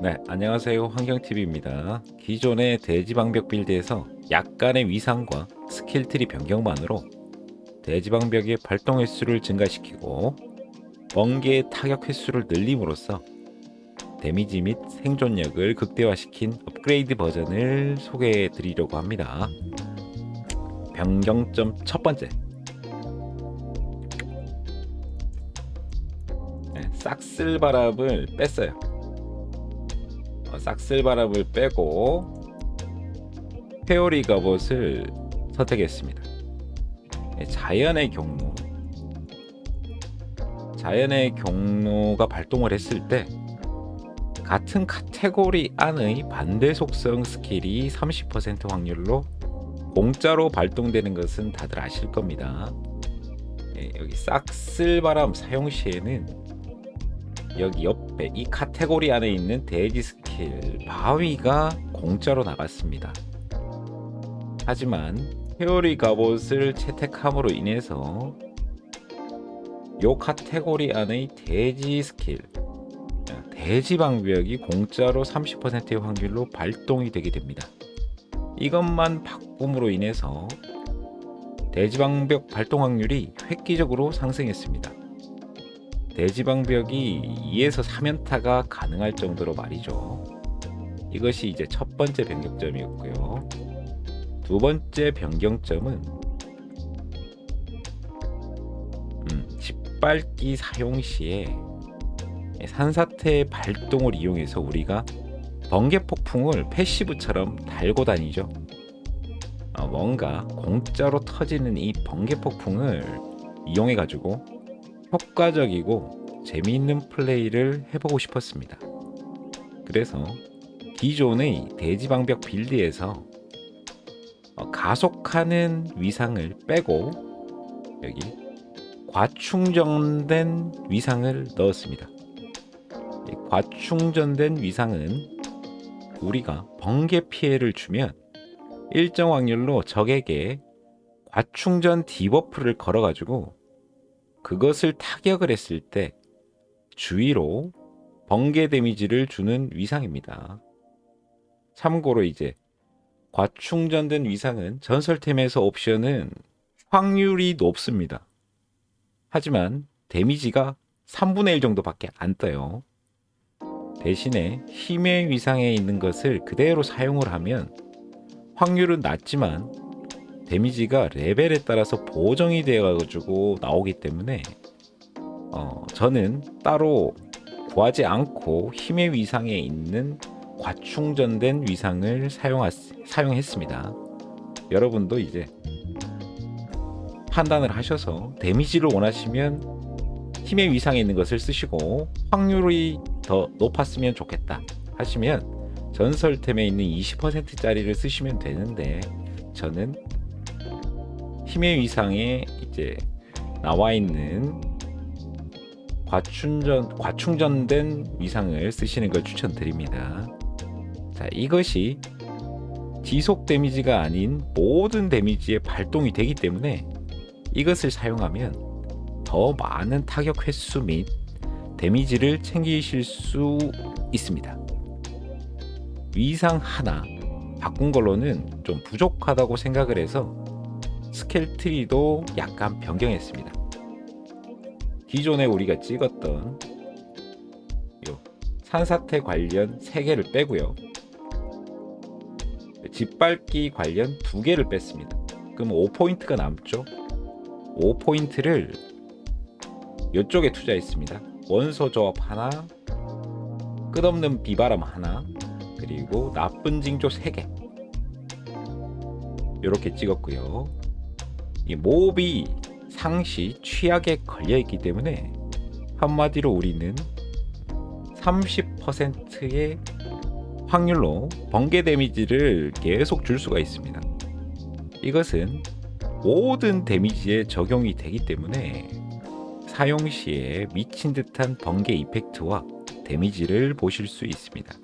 네, 안녕하세요. 환경TV입니다. 기존의 대지방벽 빌드에서 약간의 위상과 스킬트리 변경만으로 대지방벽의 발동 횟수를 증가시키고 번개의 타격 횟수를 늘림으로써 데미지 및 생존력을 극대화시킨 업그레이드 버전을 소개해 드리려고 합니다. 변경점 첫 번째. 네, 싹쓸 바람을 뺐어요. 어, 싹쓸바람을 빼고 페어리 갑옷을 선택했습니다. 네, 자연의 경로 자연의 경로가 발동을 했을 때 같은 카테고리 안의 반대 속성 스킬이 30% 확률로 공짜로 발동되는 것은 다들 아실 겁니다. 네, 여기 싹쓸바람 사용 시에는 여기 옆에 이 카테고리 안에 있는 대지 스킬 바위가 공짜로 나갔습니다. 하지만 페어리 갑옷을 채택함으로 인해서 요 카테고리 안의 대지 스킬 대지 방벽이 공짜로 30%의 확률로 발동이 되게 됩니다. 이것만 바꿈으로 인해서 대지 방벽 발동 확률이 획기적으로 상승했습니다. 대지방벽이 2에서 3연타가 가능할 정도로 말이죠. 이것이 이제 첫 번째 변경점이었고요. 두 번째 변경점은 음, 짓밟기 사용 시에 산사태 발동을 이용해서 우리가 번개 폭풍을 패시브처럼 달고 다니죠. 어, 뭔가 공짜로 터지는 이 번개 폭풍을 이용해 가지고 효과적이고 재미있는 플레이를 해보고 싶었습니다. 그래서 기존의 대지방벽 빌드에서 어, 가속하는 위상을 빼고 여기 과충전된 위상을 넣었습니다. 이 과충전된 위상은 우리가 번개 피해를 주면 일정 확률로 적에게 과충전 디버프를 걸어가지고 그것을 타격을 했을 때 주위로 번개 데미지를 주는 위상입니다. 참고로 이제 과충전된 위상은 전설템에서 옵션은 확률이 높습니다. 하지만 데미지가 3분의 1 정도밖에 안 떠요. 대신에 힘의 위상에 있는 것을 그대로 사용을 하면 확률은 낮지만 데미지가 레벨에 따라서 보정이 되어가지고 나오기 때문에 어, 저는 따로 구하지 않고 힘의 위상에 있는 과충전된 위상을 사용하, 사용했습니다. 여러분도 이제 판단을 하셔서 데미지를 원하시면 힘의 위상에 있는 것을 쓰시고 확률이 더 높았으면 좋겠다 하시면 전설템에 있는 20%짜리를 쓰시면 되는데 저는 힘의 위상에 이제 나와 있는 과충전 과충전된 위상을 쓰시는 걸 추천드립니다. 자, 이것이 지속 데미지가 아닌 모든 데미지의 발동이 되기 때문에 이것을 사용하면 더 많은 타격 횟수 및 데미지를 챙기실 수 있습니다. 위상 하나 바꾼 걸로는 좀 부족하다고 생각을 해서 스킬 트리도 약간 변경했습니다. 기존에 우리가 찍었던 요 산사태 관련 3개를 빼고요. 짓밟기 관련 2개를 뺐습니다. 그럼 5포인트가 남죠? 5포인트를 이쪽에 투자했습니다. 원소 조합 하나, 끝없는 비바람 하나, 그리고 나쁜 징조 3개. 이렇게 찍었고요. 이 몹이 상시 취약에 걸려 있기 때문에 한마디로 우리는 30%의 확률로 번개 데미지를 계속 줄 수가 있습니다. 이것은 모든 데미지에 적용이 되기 때문에 사용 시에 미친 듯한 번개 이펙트와 데미지를 보실 수 있습니다.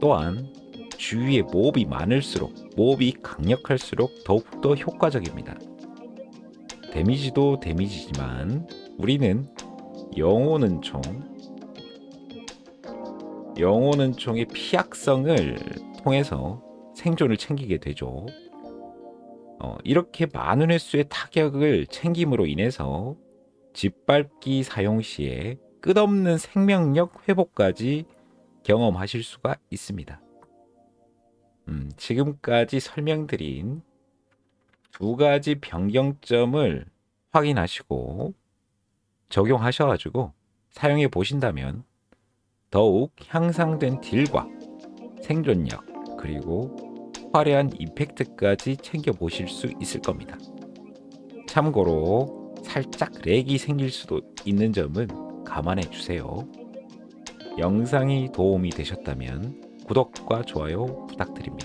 또한 주위에 몹이 많을수록 몹이 강력할수록 더욱더 효과적입니다. 데미지도 데미지지만 우리는 영혼은 총 영혼은 총의 피약성을 통해서 생존을 챙기게 되죠. 어, 이렇게 많은 횟수의 타격을 챙김으로 인해서 짓밟기 사용 시에 끝없는 생명력 회복까지 경험하실 수가 있습니다. 음, 지금까지 설명드린 두 가지 변경점을 확인하시고 적용하셔가지고 사용해 보신다면 더욱 향상된 딜과 생존력 그리고 화려한 이펙트까지 챙겨 보실 수 있을 겁니다. 참고로 살짝 렉이 생길 수도 있는 점은 감안해 주세요. 영상이 도움이 되셨다면 구독과 좋아요 부탁드립니다.